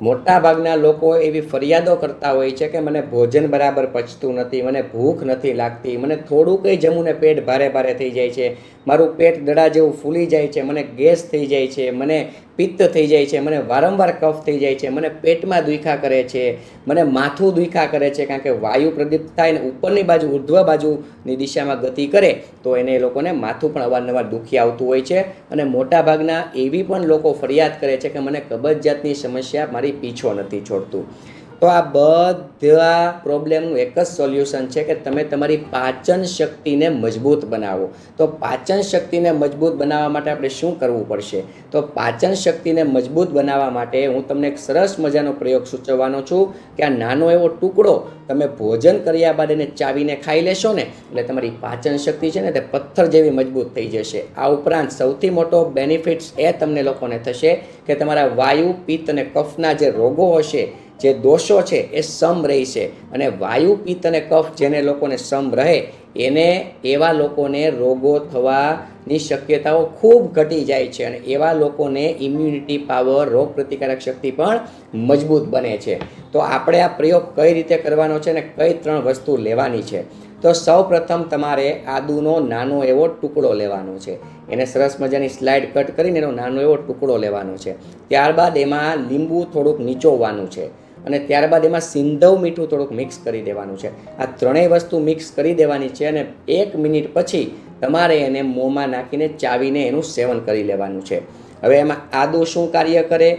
મોટા ભાગના લોકો એવી ફરિયાદો કરતા હોય છે કે મને ભોજન બરાબર પચતું નથી, મને ભૂખ નથી લાગતી, મને થોડુંકય કંઈ જમું ને પેટ ભારે ભારે થઈ જાય છે. મારું પેટ દડા જેવું ફૂલી જાય છે, મને ગેસ થઈ જાય છે, મને પિત્ત થઈ જાય છે, મને વારંવાર કફ થઈ જાય છે, મને પેટમાં દુખા કરે છે, મને માથું દુખા કરે છે, કારણ કે વાયુ પ્રદીપ્ત થાય ને ઉપરની બાજુ, ઉર્ધ્વ બાજુની દિશામાં ગતિ કરે, તો એને એ લોકોને માથું પણ અવારનવાર દુખી આવતું હોય છે. અને મોટાભાગના એવી પણ લોકો ફરિયાદ કરે છે કે મને કબજિયાતની સમસ્યા મારી પીછો નથી છોડતું. તો આ બધા પ્રોબ્લેમનું એક જ સોલ્યુશન છે કે તમે તમારી પાચન શક્તિને મજબૂત બનાવો. તો પાચન શક્તિને મજબૂત બનાવવા માટે આપણે શું કરવું પડશે? તો પાચન શક્તિને મજબૂત બનાવવા માટે હું તમને એક સરસ મજાનો પ્રયોગ સૂચવવાનો છું કે આ નાનો એવો ટુકડો તમે ભોજન કર્યા બાદ એને ચાવીને ખાઈ લેશો ને, એટલે તમારી પાચન શક્તિ છે ને તે પથ્થર જેવી મજબૂત થઈ જશે. આ ઉપરાંત સૌથી મોટો બેનિફિટ્સ એ તમને લોકોને થશે કે તમારા વાયુ, પિત્ત અને કફના જે રોગો હશે જે દોષો છે એ સમ રહેશે અને વાયુ પિત્ત અને કફ જેને લોકોને સમ રહે, એને એવા લોકોને રોગો થવાની શક્યતાઓ ખૂબ ઘટી જાય છે અને એવા લોકોને ઇમ્યુનિટી પાવર રોગ પ્રતિકારક શક્તિ પણ મજબૂત બને છે. તો આપણે આ પ્રયોગ કઈ રીતે કરવાનો છે અને કઈ ત્રણ વસ્તુ લેવાની છે? તો સૌ પ્રથમ તમારે આદુનો નાનો એવો ટુકડો લેવાનો છે. એને સરસ મજાની સ્લાઇડ કટ કરીને એનો નાનો એવો ટુકડો લેવાનો છે. ત્યારબાદ એમાં લીંબુ થોડુંક નીચોવવાનું છે. અને ત્યારબાદ એમાં સિંધવ મીઠું થોડુંક મિક્સ કરી દેવાનું છે. આ ત્રણેય વસ્તુ મિક્સ કરી દેવાની છે અને એક મિનિટ પછી તમારે એને મોંમાં નાખીને ચાવીને એનું સેવન કરી લેવાનું છે. હવે એમાં આદુ શું કાર્ય કરે,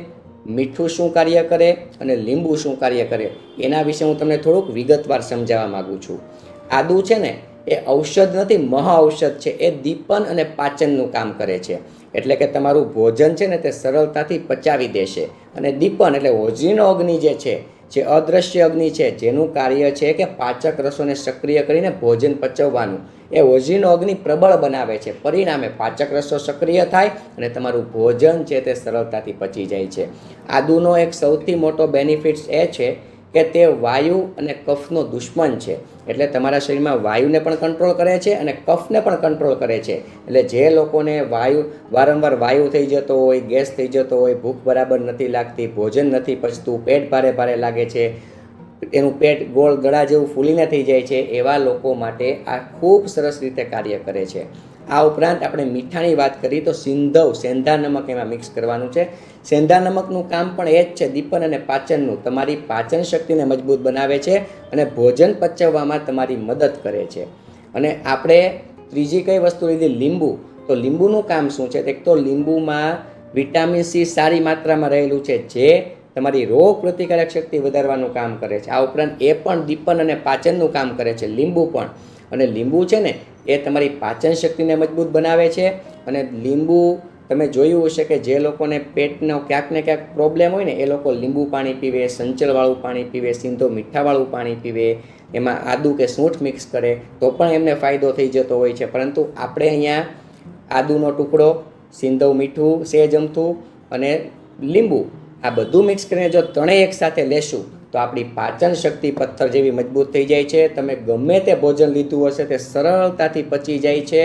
મીઠું શું કાર્ય કરે અને લીંબુ શું કાર્ય કરે એના વિશે હું તમને થોડુંક વિગતવાર સમજાવવા માગું છું. આદુ છે ને એ ઔષધ નથી, મહા ઔષધ છે. એ દીપન અને પાચનનું કામ કરે છે. એટલે કે તમારું ભોજન છે ને તે સરળતાથી પચાવી દેશે. અને દીપન એટલે હોજરીનો અગ્નિ જે છે, જે અદ્રશ્ય અગ્નિ છે, જેનું કાર્ય છે કે પાચક રસોને સક્રિય કરીને ભોજન પચવવાનું. એ હોજરીનો અગ્નિ પ્રબળ બનાવે છે. પરિણામે પાચક રસો સક્રિય થાય અને તમારું ભોજન છે તે સરળતાથી પચી જાય છે. આદુનો એક સૌથી મોટો બેનિફિટ્સ એ છે કે તે વાયુ અને કફનો દુશ્મન છે. એટલે તમારા શરીરમાં વાયુને પણ કંટ્રોલ કરે છે અને કફને પણ કંટ્રોલ કરે છે. એટલે જે લોકોને વાયુ, વારંવાર વાયુ થઈ જતો હોય, ગેસ થઈ જતો હોય, ભૂખ બરાબર નથી લાગતી, ભોજન નથી પચતું, પેટ ભારે ભારે લાગે છે, એનું પેટ ગોળ ગળા જેવું ફૂલીને થઈ જાય છે, એવા લોકો માટે આ ખૂબ સરસ રીતે કાર્ય કરે છે. આ ઉપરાંત આપણે મીઠાની વાત કરીએ તો સિંધવ સેંધા નમક એમાં મિક્સ કરવાનું છે. સેંધા નમકનું કામ પણ એ જ છે, દીપન અને પાચનનું. તમારી પાચન શક્તિને મજબૂત બનાવે છે અને ભોજન પચવવામાં તમારી મદદ કરે છે. અને આપણે ત્રીજી કઈ વસ્તુ લીધી? લીંબુ. તો લીંબુનું કામ શું છે? એક તો લીંબુમાં વિટામિન સી સારી માત્રામાં રહેલું છે, જે તમારી રોગ પ્રતિકારક શક્તિ વધારવાનું કામ કરે છે. આ ઉપરાંત એ પણ દીપન અને પાચનનું કામ કરે છે, લીંબુ પણ. અને લીંબુ છે ને, એ તમારી પાચન શક્તિને મજબૂત બનાવે છે. અને લીંબુ તમે જોયું હશે કે જે લોકોને પેટનો ક્યાંક ને ક્યાંક પ્રોબ્લેમ હોય ને, એ લોકો લીંબુ પાણી પીવે, સંચલવાળું પાણી પીવે, સિંધો મીઠાવાળું પાણી પીવે, એમાં આદુ કે સૂંઠ મિક્સ કરે, તો પણ એમને ફાયદો થઈ જતો હોય છે. પરંતુ આપણે અહીંયા આદુનો ટુકડો, સિંધવ મીઠું, સેજ અમથું અને લીંબુ આ બધું મિક્સ કરીને જો ત્રણેય એકસાથે લેશું તો આપણી પાચન શક્તિ પથ્થર જેવી મજબૂત થઈ જાય છે. તમે ગમે તે ભોજન લીધું હશે તે સરળતાથી પચી જાય છે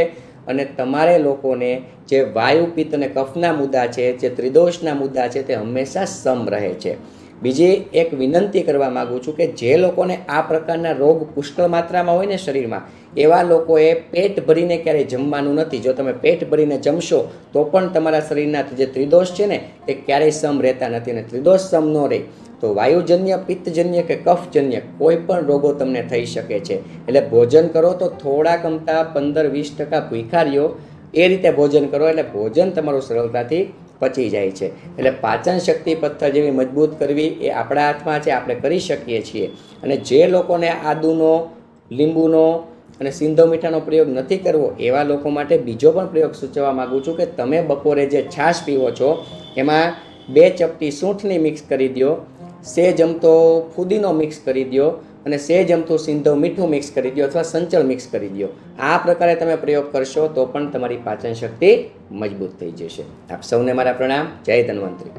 અને તમારે લોકોને જે વાયુ પિત્ત અને કફના મુદ્દા છે, જે ત્રિદોષના મુદ્દા છે તે હંમેશા સમ રહે છે. બીજી એક વિનંતી કરવા માગું છું કે જે લોકોને આ પ્રકારના રોગ પુષ્કળ માત્રામાં હોય ને શરીરમાં, એવા લોકોએ પેટ ભરીને ક્યારેય જમવાનું નથી. જો તમે પેટ ભરીને જમશો, તો પણ તમારા શરીરના જે ત્રિદોષ છે ને, તે ક્યારેય સમ રહેતા નથી અને ત્રિદોષ સમ ન રહે. તો વાયુજન્ય, પિત્તજન્ય કે કફજન્ય કોઈ પણ રોગો તમને થઈ શકે છે. એટલે ભોજન કરો તો થોડા કમતા પંદર વીસ ટકા ભૂખા એ રીતે ભોજન કરો એટલે ભોજન તમારું સરળતાથી પચી જાય છે. એટલે પાચન શક્તિ પથ્થર જેવી મજબૂત કરવી એ આપણા હાથમાં છે, આપણે કરી શકીએ છીએ. અને જે લોકોને આદુનો, લીંબુનો અને સિંધો મીઠાનો પ્રયોગ નથી કરવો, એવા લોકો માટે બીજો પણ પ્રયોગ સૂચવવા માગું છું કે તમે બપોરે જે છાશ પીવો છો, એમાં બે ચપટી સૂંઠની મિક્સ કરી દો સેજ જમતો ફુદીનો મિક્સ કરી દો અને સેજ અમથું સિંધો મીઠું મિક્સ કરી દો અથવા સંચળ મિક્સ કરી દો આ પ્રકારે તમે પ્રયોગ કરશો તો પણ તમારી પાચન શક્તિ મજબૂત થઈ જશે. આપ સૌને મારા પ્રણામ. જય ધન્વંતરી.